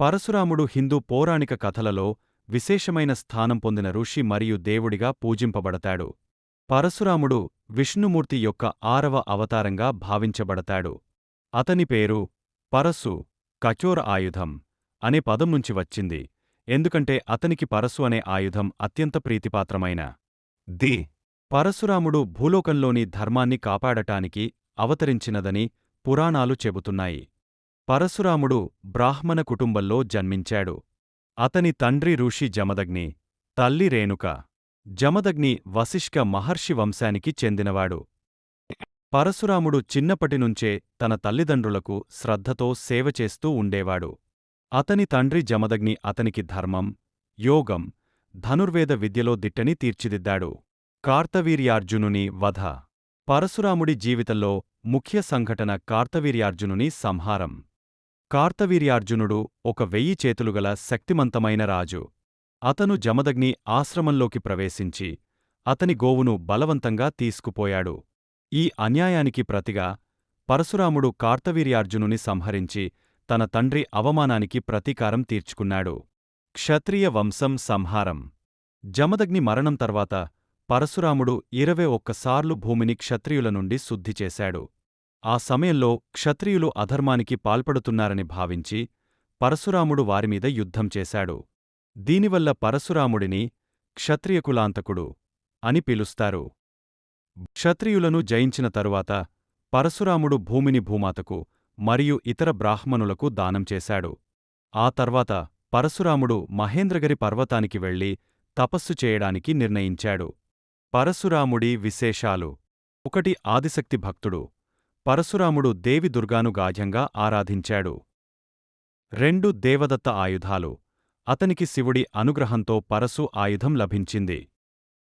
పరశురాముడు హిందూ పౌరాణిక కథలలో విశేషమైన స్థానం పొందిన ఋషి మరియు దేవుడిగా పూజింపబడతాడు. పరశురాముడు విష్ణుమూర్తి యొక్క ఆరవ అవతారంగా భావించబడతాడు. అతని పేరు పరశు కచోర ఆయుధం అనే పదం నుంచి వచ్చింది. ఎందుకంటే అతనికి పరశు అనే ఆయుధం అత్యంత ప్రీతిపాత్రమైన. ది పరశురాముడు భూలోకంలోని ధర్మాన్ని కాపాడటానికి అవతరించినదని పురాణాలు చెబుతున్నాయి. పరశురాముడు బ్రాహ్మణ కుటుంబంలో జన్మించాడు. అతని తండ్రి ఋషి జమదగ్ని తల్లి రేణుక. జమదగ్ని వశిష్క మహర్షి వంశానికి చెందినవాడు. పరశురాముడు చిన్నప్పటినుంచే తన తల్లిదండ్రులకు శ్రద్ధతో సేవ చేస్తూ ఉండేవాడు. అతని తండ్రి జమదగ్ని అతనికి ధర్మం యోగం ధనుర్వేద విద్యలో దిట్టని తీర్చిదిద్దాడు. కార్తవీర్యార్జునుని వధ. పరశురాముడి జీవితంలో ముఖ్య సంఘటన కార్తవీర్యార్జునుని సంహారం. కార్తవీర్యార్జునుడు ఒక వెయ్యి చేతులుగల శక్తిమంతమైన రాజు. అతను జమదగ్ని ఆశ్రమంలోకి ప్రవేశించి అతని గోవును బలవంతంగా తీసుకుపోయాడు. ఈ అన్యాయానికి ప్రతిగా పరశురాముడు కార్తవీర్యార్జునుని సంహరించి తన తండ్రి అవమానానికి ప్రతీకారం తీర్చుకున్నాడు. క్షత్రియ వంశం సంహారం. జమదగ్ని మరణం తర్వాత పరశురాముడు ఇరవై ఒక్కసార్లు భూమిని క్షత్రియుల నుండి శుద్ధి చేశాడు. ఆ సమయంలో క్షత్రియులు అధర్మానికి పాల్పడుతున్నారని భావించి పరశురాముడు వారిమీద యుద్ధం చేశాడు. దీనివల్ల పరశురాముడిని క్షత్రియకులాంతకుడు అని పిలుస్తారు. క్షత్రియులను జయించిన తరువాత పరశురాముడు భూమిని భూమాతకు మరియు ఇతర బ్రాహ్మణులకు దానం చేశాడు. ఆ తర్వాత పరశురాముడు మహేంద్రగిరి పర్వతానికి వెళ్ళి తపస్సు చేయడానికి నిర్ణయించాడు. పరశురాముడి విశేషాలు. ఒకటి ఆదిశక్తి భక్తుడు. పరశురాముడు దేవి దుర్గాను గాఢ్యంగా ఆరాధించాడు. రెండు దేవదత్త ఆయుధాలు అతనికి శివుడి అనుగ్రహంతో పరశు ఆయుధం లభించింది.